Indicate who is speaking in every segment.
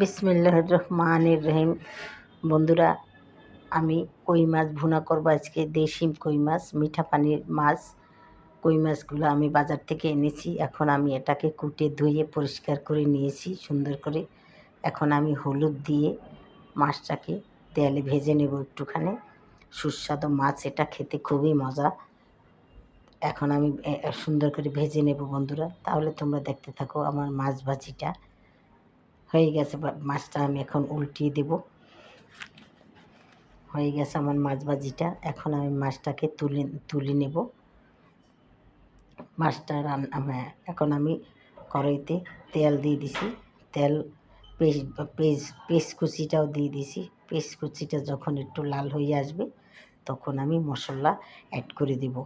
Speaker 1: বিসমিল্লাহ রহমানির রহিম। বন্ধুরা, আমি কই মাছ ভুনা করব আজকে? দেশি কই মাছ, মিঠা পানির মাছ। কই মাছগুলো আমি বাজার থেকে এনেছি। এখন আমি এটাকে কুটে ধুয়ে পরিষ্কার করে নিয়েছি, সুন্দর করে। এখন আমি হলুদ দিয়ে মাছটাকে তেলে ভেজে নেব একটুখানি। সুস্বাদু মাছ, এটা খেতে খুবই মজা। এখন আমি সুন্দর করে ভেজে নেব বন্ধুরা। তাহলে তোমরা দেখতে থাকো আমার মাছ ভাজিটা। হয়ে গেছে মাছটা আমি এখন উল্টিয়ে দেব। হয়ে গেছে আমার মাছ ভাজিটা। এখন আমি মাছটাকে তুলে তুলে নেব। মাছটা রান্না এখন আমি কড়াইতে তেল দিয়ে দিছি। তেল পেস্ট পেস্ট পেস্ট কুচিটাও দিয়ে দিছি। পেস্ট কুচিটা যখন একটু লাল হয়ে আসবে, তখন আমি মশলা অ্যাড করে দেব।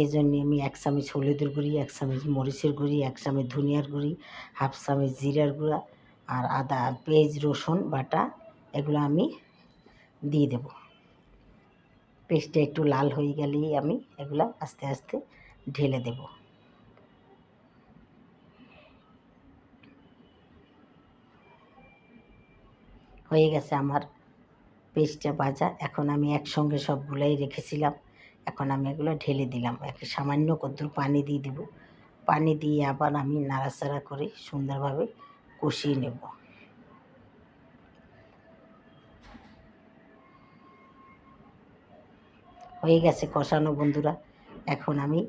Speaker 1: এই জন্য আমি এক চামচ হলুদের গুঁড়ি, এক চামচ মরিচের গুঁড়ি, এক চামচ ধনিয়ার গুঁড়ি, হাফ চামচ জিরার গুঁড়া আর আদা, পেঁয়াজ, রসুন, বাটা, এগুলো আমি দিয়ে দেব। পেস্টটা একটু লাল হয়ে গেলেই আমি এগুলো আস্তে আস্তে ঢেলে দেব। হয়ে গেছে আমার পেস্টটা ভাজা। এখন আমি একসঙ্গে সবগুলোই রেখেছিলাম। এখন আমি এগুলো ঢেলে দিলাম। এক সামান্য কদ্দুর পানি দিয়ে দেব। পানি দিয়ে আবার আমি নাড়াচাড়া করে সুন্দরভাবে কষিয়ে নেব। হয়ে গেছে কষানো বন্ধুরা, এখন আমি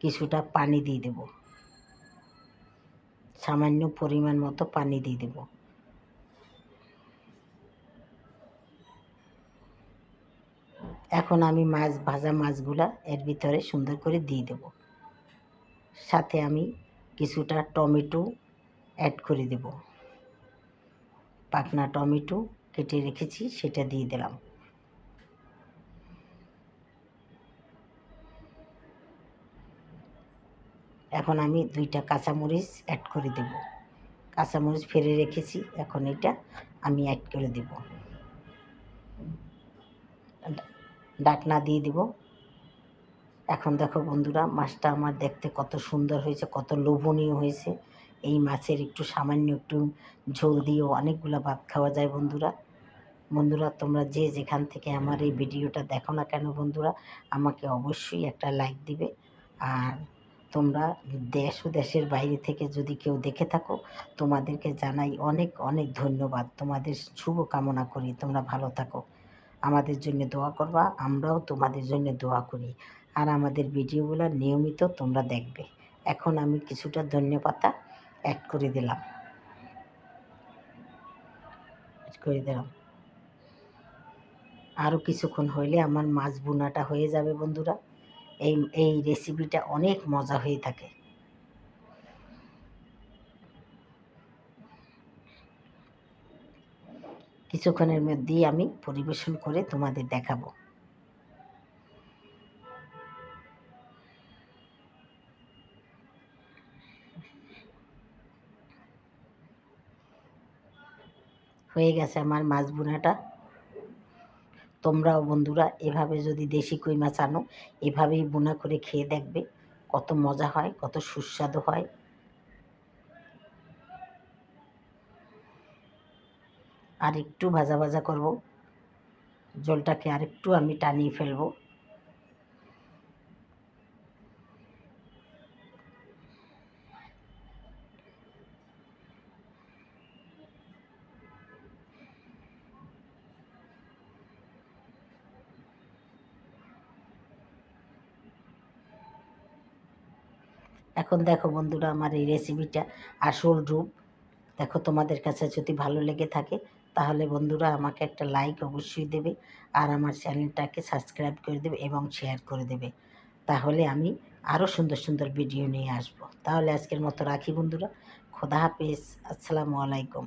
Speaker 1: কিছুটা পানি দিয়ে দেব। সামান্য পরিমাণ মতো পানি দিয়ে দেব। এখন আমি মাছ, ভাজা মাছগুলা এর ভিতরে সুন্দর করে দিয়ে দেব। সাথে আমি কিছুটা টমেটো অ্যাড করে দেব। পাকনা টমেটো কেটে রেখেছি, সেটা দিয়ে দিলাম। এখন আমি দুইটা কাঁচামরিচ অ্যাড করে দেব। কাঁচামরিচ ফেলে রেখেছি, এখন এটা আমি অ্যাড করে দেব। ডাকনা দিয়ে দেব। এখন দেখো বন্ধুরা, মাছটা আমার দেখতে কত সুন্দর হয়েছে, কত লোভনীয় হয়েছে। এই মাছের একটু সামান্য একটু ঝোল দিয়েও অনেকগুলো ভাত খাওয়া যায় বন্ধুরা। বন্ধুরা, তোমরা যে যেখান থেকে আমার এই ভিডিওটা দেখো না কেন বন্ধুরা, আমাকে অবশ্যই একটা লাইক দিবে। আর তোমরা দেশ ও দেশের বাইরে থেকে যদি কেউ দেখে থাকো, তোমাদেরকে জানাই অনেক অনেক ধন্যবাদ। তোমাদের শুভ কামনা করি, তোমরা ভালো থাকো। আমাদের জন্য দোয়া করবা, আমরাও তোমাদের জন্য দোয়া করি। আর আমাদের ভিডিওগুলো নিয়মিত তোমরা দেখবে। এখন আমি কিছুটা ধন্যপাতা। অ্যাড করে দিলাম। করে দিলাম। আরও কিছুক্ষণ হইলে আমার মাছ বোনাটা হয়ে যাবে বন্ধুরা। এই এই রেসিপিটা অনেক মজা হয়ে থাকে। কিছুক্ষণের মধ্যেই আমি পরিবেশন করে তোমাদের দেখাবো। হয়ে গেছে আমার মাছ বোনাটা তোমরাও বন্ধুরা এভাবে যদি দেশি কই মাছ আনো, এভাবেই বোনা করে খেয়ে দেখবে কত মজা হয়, কত সুস্বাদু হয়। আর একটু ভাজা ভাজা করব। জলটাকে আর একটু আমি টানিয়ে ফেলব। এখন দেখো বন্ধুরা আমার এই রেসিপিটা আসল রূপ। দেখো তোমাদের কাছে যদি ভালো লেগে থাকে, তাহলে বন্ধুরা আমাকে একটা লাইক অবশ্যই দেবে আর আমার চ্যানেলটাকে সাবস্ক্রাইব করে দেবে এবং শেয়ার করে দেবে। তাহলে আমি আরও সুন্দর সুন্দর ভিডিও নিয়ে আসব। তাহলে আজকের মতো রাখি বন্ধুরা। খোদা হাফিজ। আসসালামু আলাইকুম।